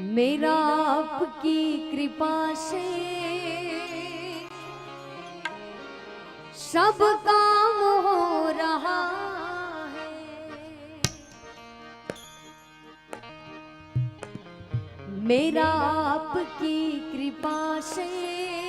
मेरा आपकी कृपा से सब काम हो रहा है मेरा आपकी कृपा से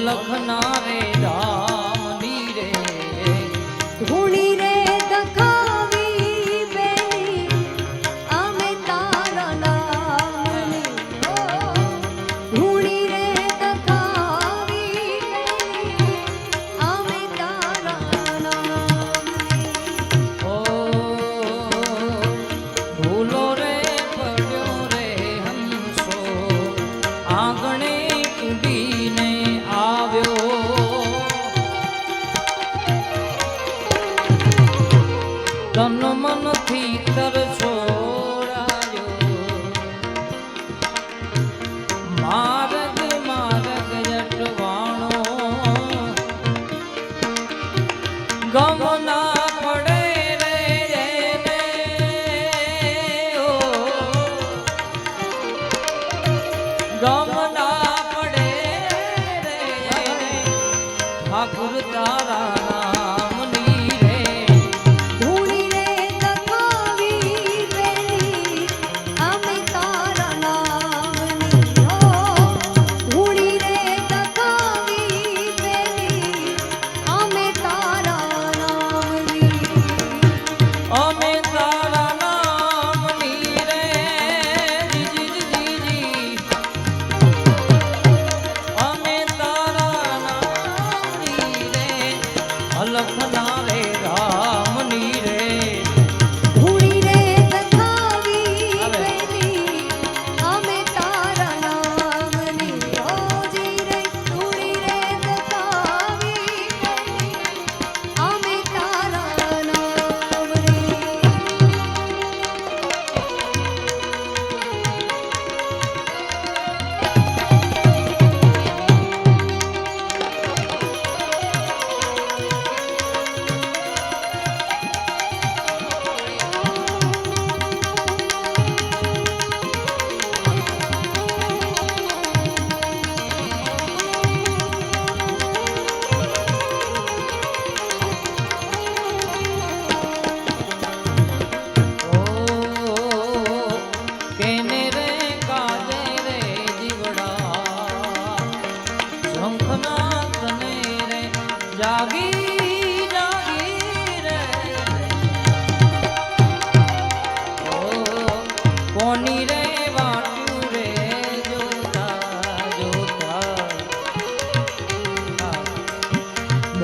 લખના મન મનથી તરસો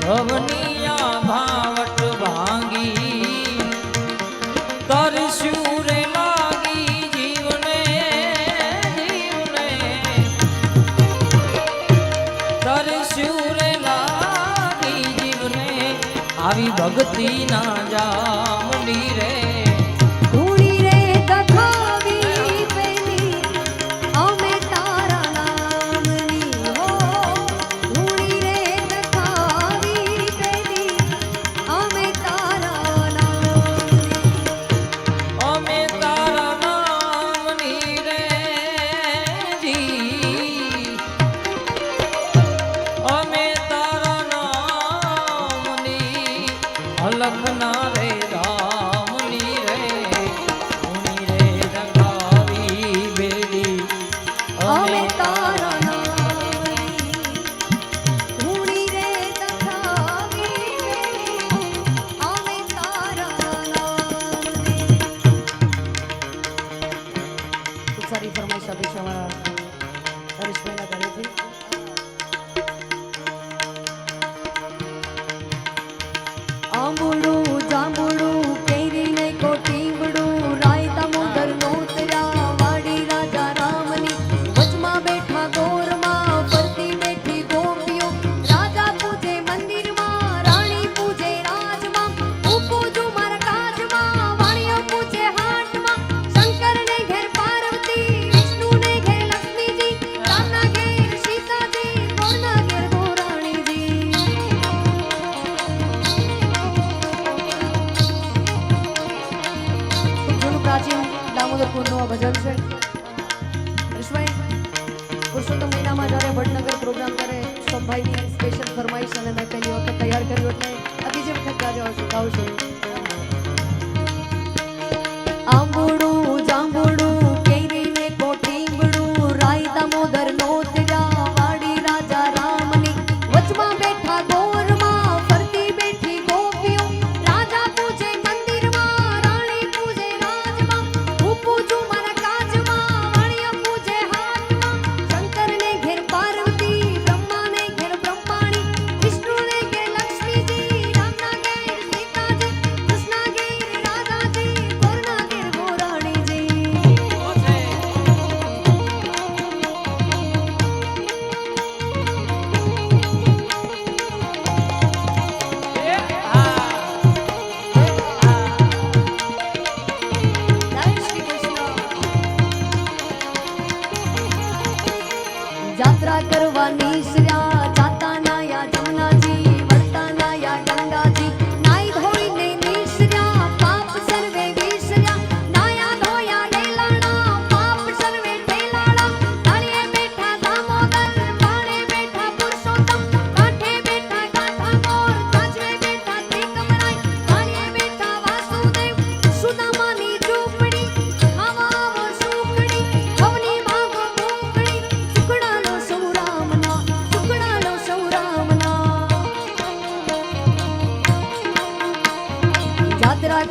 ભવનિયા ભાવટ ભાંગી, તરસ્યું રે લાગી જીવને જીવને. તરસ્યું રે લાગી જીવને, આવી ભક્તિ ના જા ব্রহ্মণ Ambo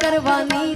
કરવાની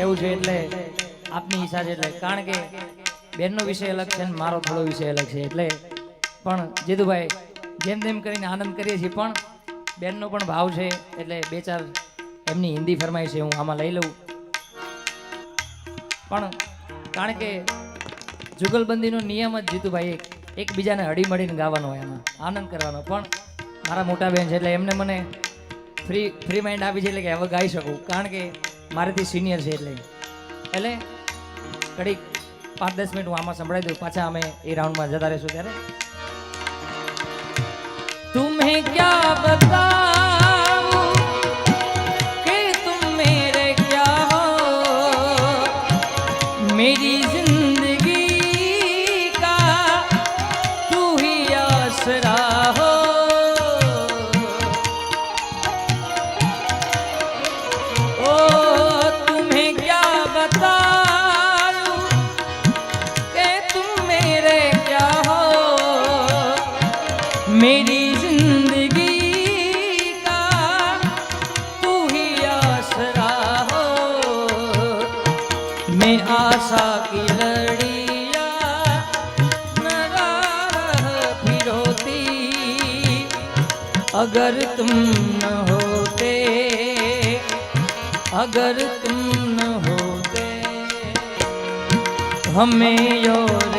ઈચ્છા છે એટલે. કારણ કે બેનનો વિષય અલગ છે અને મારો થોડો વિષય અલગ છે એટલે. પણ જીતુભાઈ, જેમ તેમ કરીને આનંદ કરીએ છીએ. પણ બેનનો પણ ભાવ છે એટલે બે ચાર એમની હિન્દી ફરમાઈ છે, હું આમાં લઈ લઉં. પણ કારણ કે જુગલબંધીનો નિયમ જ જીતુભાઈ એક, એકબીજાને હળી મળીને ગાવાનો હોય એમાં, આનંદ કરવાનો. પણ મારા મોટા બેન છે એટલે એમને મને ફ્રી ફ્રી માઇન્ડ આપી છે એટલે કે હવે ગાઈ શકું. કારણ કે મારેથી સિનિયર છે એટલે. એટલે ઘડીક પાંચ દસ મિનિટ હું આમાં સંભળાવી દઉં. પાછા અમે એ રાઉન્ડમાં જતા રહીશું ત્યારે. તું ક્યાં બતા अगर तुम न होते अगर तुम न होते हमें और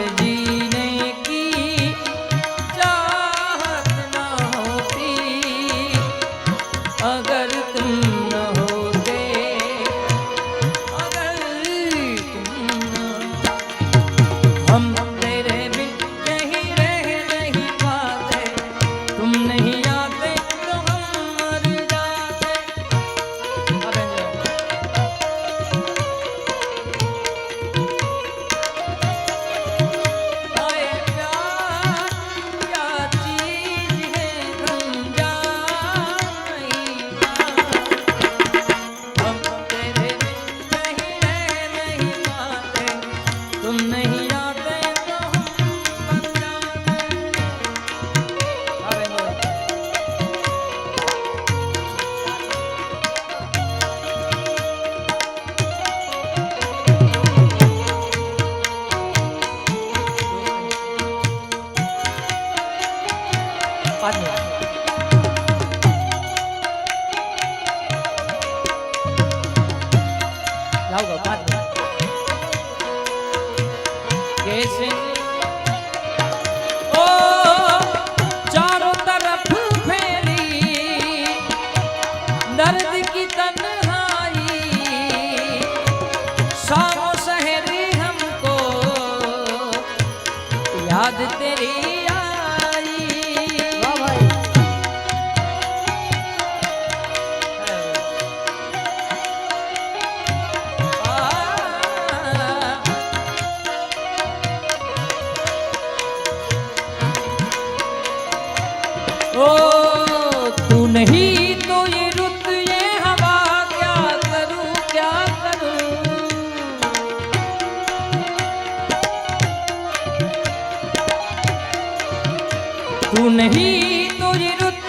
તું નહીં તુરી રુત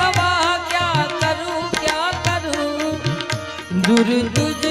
હવા ક્યા કરું ક્યા કરું? દૂર તુજ